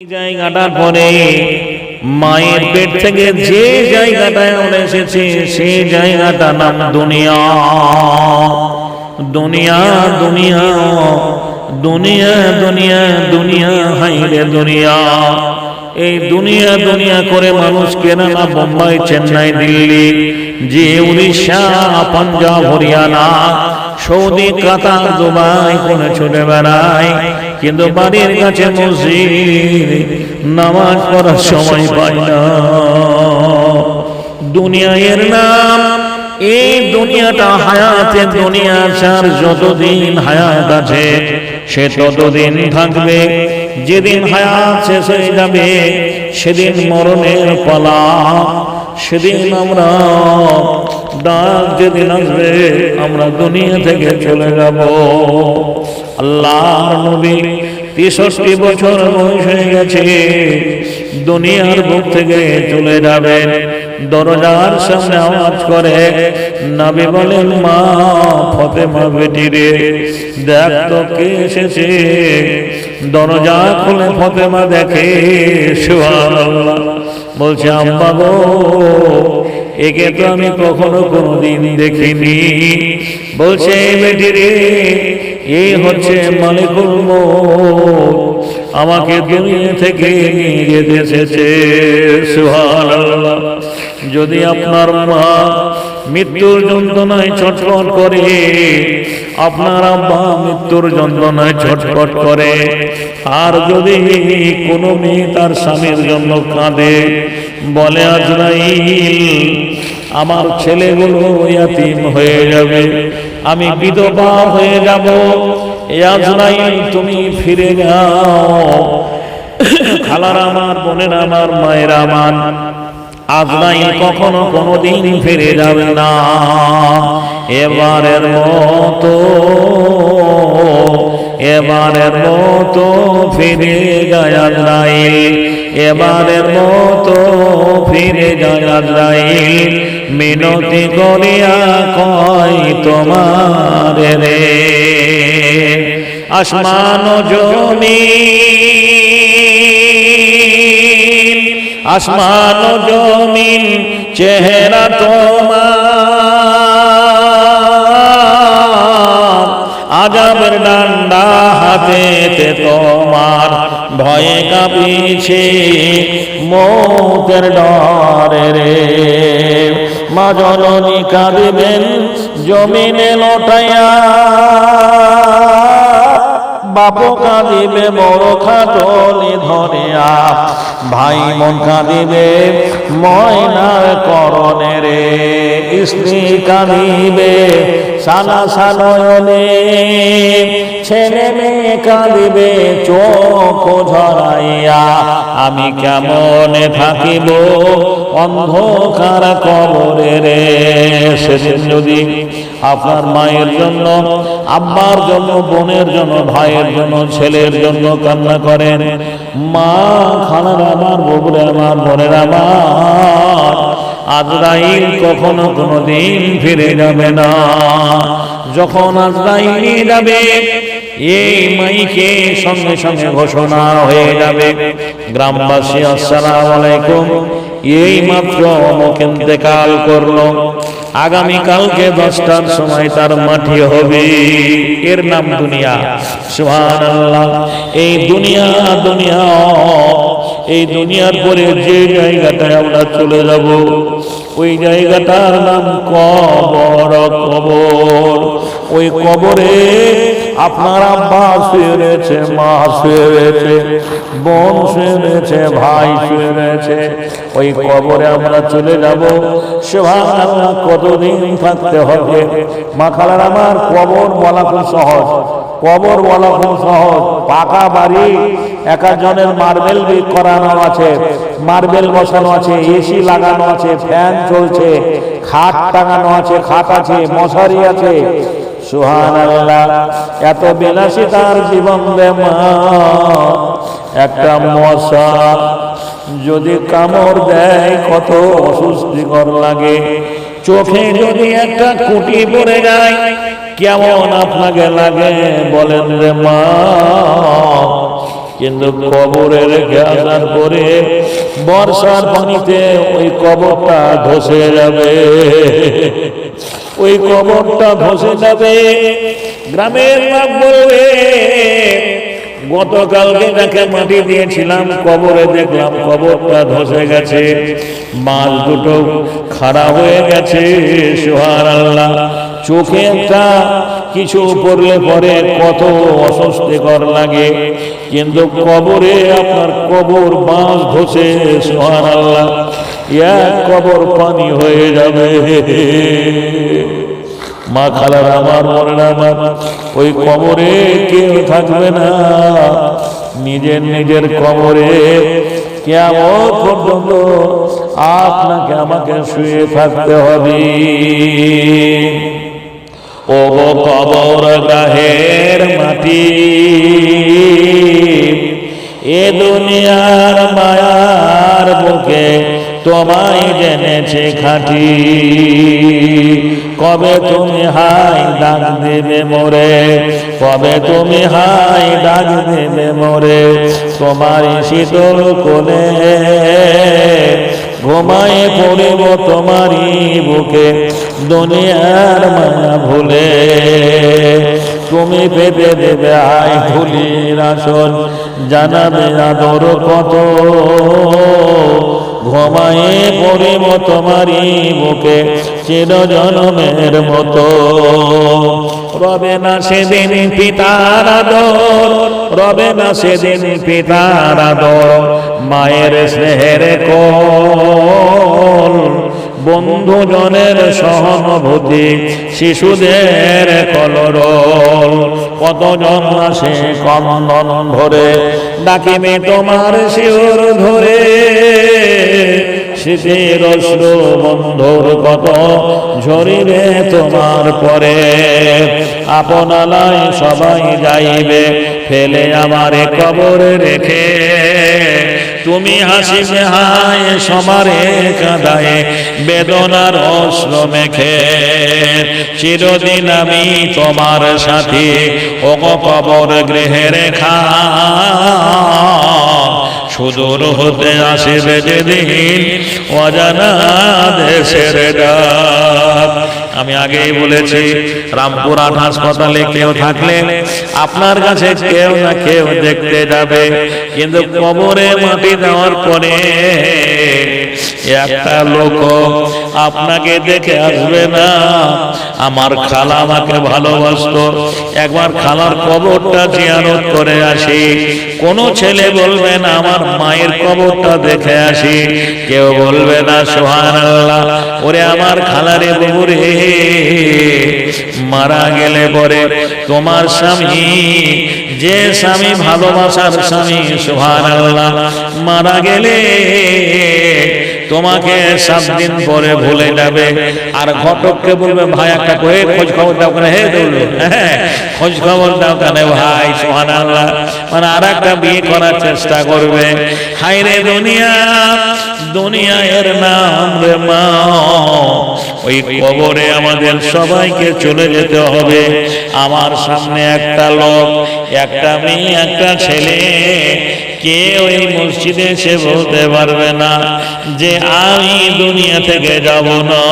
জায়গাটার পরে মায়ের পেট থেকে যে জায়গাটায় আমরা এসেছি সেই জায়গাটা নাম দুনিয়া। দুনিয়া দুনিয়া দুনিয়া দুনিয়া দুনিয়া, হাইরে দুনিয়া। এই দুনিয়া দুনিয়া করে মানুষ কেনা না বোম্বাই, চেন্নাই, দিল্লি, যে Orissa, Punjab, Haryana, Saudi, Qatar, Dubai করে ছুটে বেড়ায়। কিন্তু বাড়ির কাছে মসজিদ, নামাজ পড়ার সময় পায় না। দুনিয়ার নাম, এই দুনিয়াটা হায়াতে দুনিয়া চার যতদিন হায়াত আছে, সে ততদিন থাকবে। যেদিন হায়াত শেষ হয়ে যাবে, সেদিন মরণের পালা। সেদিন আমরা ডাক যেদিন আসবে, আমরা দুনিয়া থেকে চলে যাব। আল্লাহর নবী তেষট্টি বছর বয়স হয়ে গেছে। দুনিয়ার বুক থেকে চলে যাবেন দরজার সামনে আওয়াজ করে। নাবি বলেন, মা ফতেমা বেটি রে, দেখ তো কে এসেছে। দরজা খুলে ফতেমা দেখে, সুবহানাল্লাহ। বলছে, আম্মা গো, একে তো আমি কখনো কোনোদিন দেখিনি। বলছে, "এই বেটি রে এই হচ্ছে মালিকুল আমাকে দুনিয়া থেকে নিয়ে এসেছে। যদি আপনার মা মৃত্যুর যন্ত্রণায় ছটফট করে, আপনার আব্বা মৃত্যুর যন্ত্রণায় ছটফট করে, আর যদি কোনো মেয়ে তার স্বামীর জন্য কাঁদে, বলে, আজরাইল, আমার ছেলেগুলো ইয়াতিম হয়ে যাবে। আমি বিধবা হয়ে যাব। এ আজরাইল তুমি ফিরে যাও। খালার আমার, বোনের আমার, মায়ের আমার। আজরাইল কখনো কোনোদিন ফিরে যাবে না। এবারের মতো এবারের মতো ফিরে যায়। আজরাইল এবারের মতো ফিরে যায়। মিনতি করিয়া কয় তোমার রে। আসমান জমি আসমান জমিন, চেহারা তোমার। আজাবের ডান্ডা হাতেতে তোমার ভয়ে কাঁপিছে মৌতের ডরে রে। মা জননী কাঁদিবেন জমিনে লটাইয়া বাপ কাঁদিবে, বড় খাটনি ধরিয়া। ভাই মন কাঁদিবে, ময়নার করণে রে। স্ত্রী কাঁদিবে, সানা সানয়নে। ছেলে মেয়ে কাঁদিবে, চোখ ঝরাইয়া। আমি কেমনে থাকিব, অন্ধকার কবরে রে? সেদিন যদি আপনার মায়ের জন্য, আব্বার জন্য, বোনের জন্য, ভাইয়ের জন্য, ছেলের জন্য কান্না করেন। মা খানার আমার বগুড়ে আমার, বোনের আমার, আজরাইল কখনো কোনো দিন ফিরে যাবে না। যখন আজরাইল যাবে, এই মাইকে সঙ্গে সঙ্গে ঘোষণা হয়ে যাবে। গ্রামবাসী, আসসালাম আলাইকুম। এই মাত্র ইন্তেকাল করল। আগামীকালকে দশটার সময় তার মাটি হবে। এর নাম দুনিয়া। সুবহানাল্লাহ। এই দুনিয়া দুনিয়া, এই দুনিয়ার পরে যে জায়গাটায় আমরা চলে যাব, ওই জায়গাটার নাম কবর কবর। ওই কবরে আপনার আব্বা শুয়ে রয়েছে মা শুয়ে বোন শুয়ে রয়েছে ভাই শুয়ে রয়েছে ওই কবরে আমরা চলে যাব। সুবহানাল্লাহ, কতদিন থাকতে হবে? মা খালার, আমার কবর বলা খুব সহজ। কবর বলা খুব সহজ। পাকা বাড়ি এক একজনের মার্বেল করানো আছে, মার্বেল বসানো আছে, এসি লাগানো আছে, ফ্যান চলছে, খাট টাঙানো আছে, খাট আছে, মশারি আছে। সুহান আল্লাহ এত বিলাসী তার জীবন একটা মশা যদি কামড় দেয়, কত অসুস্থিকর লাগে। চোখে যদি একটা কুটি পড়ে যায়, কেমন আপনাকে লাগে বলেন রে মা। কিন্তু কবরে রেখে আসার পরে বর্ষার পানিতে ওই কবরটা ধসে যাবে। ওই কবরটা ধসে যাবে। গ্রামের লোক বলবে, গতকালকে যাকে মাটি দিয়েছিলাম, কবরে দেখলাম কবরটা ধসে গেছে। মাছ দুটো খাড়া হয়ে গেছে সোহার আল্লাহ চোখে একটা কিছু পড়লে পরে কত অস্বস্তিকর লাগে। কিন্তু কবরে আপনার কবর বাঁশ ধসে সোহার আল্লাহ এক কবর পানি হয়ে যাবে। মা খালার আমার মনের আমার ওই কবরে কেউ থাকবে না। নিজের নিজের কবরে কেমন পর্যন্ত আপনাকে আমাকে শুয়ে থাকতে হবে। ও গো কবর গ্রাহের মাটি। এ দুনিয়ার মায়ার বুকে তোমায় জেনেছে খাটি। কবে তুমি হাই ডাক দেবে মোরে, কবে তুমি হাই ডাক দেবে মোরে তোমার শীতল কোলে ঘুমায় পড়িব তোমারই বুকে, দুনিয়ার মায়া ভুলে। তুমি পেতে দেবে আয় ভুলির আসন জানাবে আদর কত। ঘুমায়ে পড়িব তোমারই বুকে চির জনমের মতো। রবে না সেদিন পিতার আদর, রবে না সেদিন পিতার আদর, মায়ের স্নেহের কল। বন্ধুজনের সহানুভূতি, শিশুদের কলরল। কতজন আসে কন্দন ভরে ডাকিবে তোমার শিওর ধরে। শীতের অশ্রু বন্ধুর কত ঝরিবে তোমার পরে। আপনালায় সবাই যাইবে, ফেলে আমারে কবর রেখে। তুমি হাসিবে হায় সমারে কাঁদায় বেদনার অশ্র মেখে। চিরদিন আমি তোমার সাথে কবর গৃহে রেখা। সুদূর হতে আসিবে যেদিন অজানা দেশের ডাক। আমি আগেই বলেছি রামপুরহাট হাসপাতালে কেউ থাকলে আপনার কাছে কেউ না কেউ দেখতে যাবে। কিন্তু কবরে মাটি দেওয়ার পরে একটা লোক আপনাকে দেখে আসবে না। আমার খালা আমাকে ভালোবাসতো। একবার খালার কবরটা জিয়ারত করে আসি। কোন ছেলে বলবে না, আমার মায়ের কবরটা দেখে আসি। কেউ বলবে না সোহান আল্লাহ ওরে আমার খালারে বউরে মারা গেলে পরে তোমার স্বামী, যে স্বামী ভালোবাসার স্বামী সোহান আল্লাহ মারা গেলে তোমাকে সাত দিন পরে ভুলে যাবে। আর ঘটককে বলবে, ভাই, একটা কয়ে খোঁজ খবর দাও কেন? হে বলবে খোঁজ খবর দাও কেন? ভাই সোহান আল্লাহ মানে আর একটা বিয়ে করার চেষ্টা করবে। হাই রে দুনিয়া দুনিয়া এর নাম রে মা। ওই কবরে আমাদের সবাইকে চলে যেতে হবে। আমার সামনে একটা লোক, একটা মেয়ে, একটা ছেলে। কেউ এই মসজিদে এসে বলতে পারবে না যে আমি দুনিয়া থেকে যাব না।